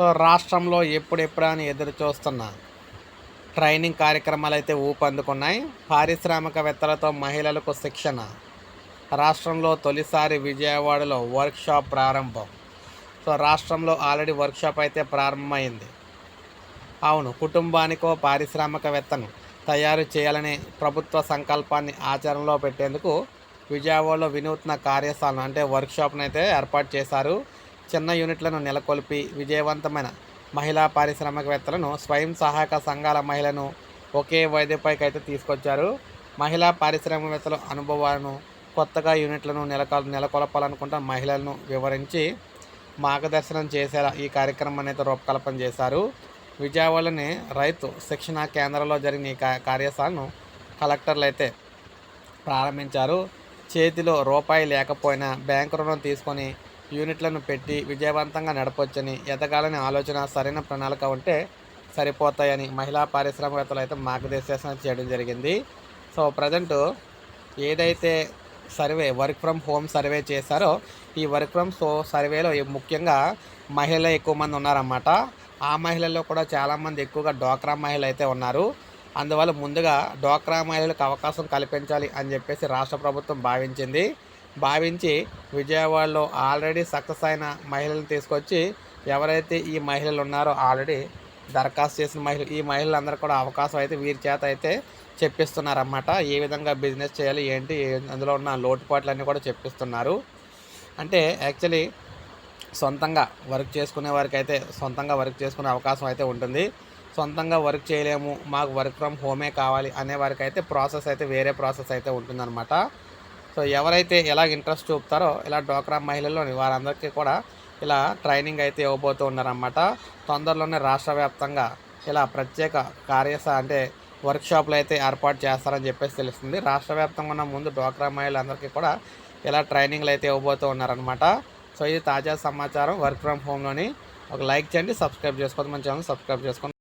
So రాష్ట్రంలో ఎప్పుడెప్పుడు అని ఎదురు చూస్తున్న ట్రైనింగ్ కార్యక్రమాలు అయితే ఊపందుకున్నాయి. పారిశ్రామికవేత్తలతో మహిళలకు శిక్షణ. రాష్ట్రంలో తొలిసారి విజయవాడలో వర్క్షాప్ ప్రారంభం. సో రాష్ట్రంలో ఆల్రెడీ వర్క్షాప్ అయితే ప్రారంభమైంది. అవును కుటుంబానికో పారిశ్రామికవేత్తను తయారు చేయాలనే ప్రభుత్వ సంకల్పాన్ని ఆచరణలో పెట్టేందుకు విజయవాడలో వినూత్న కార్యశాలను అంటే వర్క్షాప్ను అయితే ఏర్పాటు చేశారు. చిన్న యూనిట్లను నెలకొల్పి విజయవంతమైన మహిళా పారిశ్రామికవేత్తలను స్వయం సహాయక సంఘాల మహిళను ఒకే వైద్యపైకి అయితే తీసుకొచ్చారు. మహిళా పారిశ్రామికవేత్తల అనుభవాలను కొత్తగా యూనిట్లను నెలకొ నెలకొల్పాలనుకుంటున్న మహిళలను వివరించి మార్గదర్శనం చేసేలా ఈ కార్యక్రమాన్ని అయితే రూపకల్పన చేశారు. విజయవాడలోని రైతు శిక్షణా కేంద్రంలో జరిగిన ఈ కార్యశాలను కలెక్టర్లు అయితే ప్రారంభించారు. చేతిలో రూపాయి లేకపోయినా బ్యాంకు రుణం తీసుకొని యూనిట్లను పెట్టి విజయవంతంగా నడపొచ్చని ఎదగాలని ఆలోచన సరైన ప్రణాళిక ఉంటే సరిపోతాయని మహిళా పారిశ్రామికవేత్తలు అయితే మార్గదర్శనం చేయడం జరిగింది. సో ప్రజెంట్ ఏదైతే survey work from home survey చేశారో ఈ వర్క్ ఫ్రమ్ సో సర్వేలో ముఖ్యంగా మహిళలు ఎక్కువ మంది ఉన్నారన్నమాట. ఆ మహిళల్లో కూడా చాలామంది ఎక్కువగా డోక్రా మహిళలు అయితే ఉన్నారు. అందువల్ల ముందుగా డోక్రా మహిళలకు అవకాశం కల్పించాలి అని చెప్పేసి రాష్ట్ర ప్రభుత్వం భావించింది. భావించి విజయవాడలో ఆల్రెడీ సక్సెస్ అయిన మహిళలను తీసుకొచ్చి ఎవరైతే ఈ మహిళలు ఉన్నారో ఆల్రెడీ దరఖాస్తు చేసిన మహిళ ఈ మహిళలందరూ కూడా అవకాశం అయితే వీరి చేత అయితే చెప్పిస్తున్నారన్నమాట. ఏ విధంగా బిజినెస్ చేయాలి ఏంటి అందులో ఉన్న లోటుపాట్లన్నీ కూడా చెప్పిస్తున్నారు. అంటే యాక్చువల్లీ సొంతంగా వర్క్ చేసుకునే వారికి అయితే సొంతంగా వర్క్ చేసుకునే అవకాశం అయితే ఉంటుంది. సొంతంగా వర్క్ చేయలేము మాకు వర్క్ ఫ్రమ్ హోమే కావాలి అనే వారికి అయితే ప్రాసెస్ అయితే వేరే ప్రాసెస్ అయితే ఉంటుందన్నమాట. సో ఎవరైతే ఎలా ఇంట్రెస్ట్ చూపుతారో ఇలా డోక్రా మహిళల్లోని వారందరికీ కూడా ఇలా ట్రైనింగ్ అయితే ఇవ్వబోతూ ఉన్నారన్నమాట. తొందరలోనే రాష్ట్ర వ్యాప్తంగా ఇలా ప్రత్యేక కార్యస అంటే వర్క్షాప్లు అయితే ఏర్పాటు చేస్తారని చెప్పేసి తెలుస్తుంది. రాష్ట్ర వ్యాప్తంగా ఉన్న ముందు డోక్రా మహిళలందరికీ కూడా ఇలా ట్రైనింగ్లు అయితే ఇవ్వబోతూ ఉన్నారనమాట సో ఇది తాజా సమాచారం. వర్క్ ఫ్రమ్ హోమ్లోని ఒక లైక్ చేయండి సబ్స్క్రైబ్ చేసుకోండి మన ఛానల్ సబ్స్క్రైబ్ చేసుకోండి.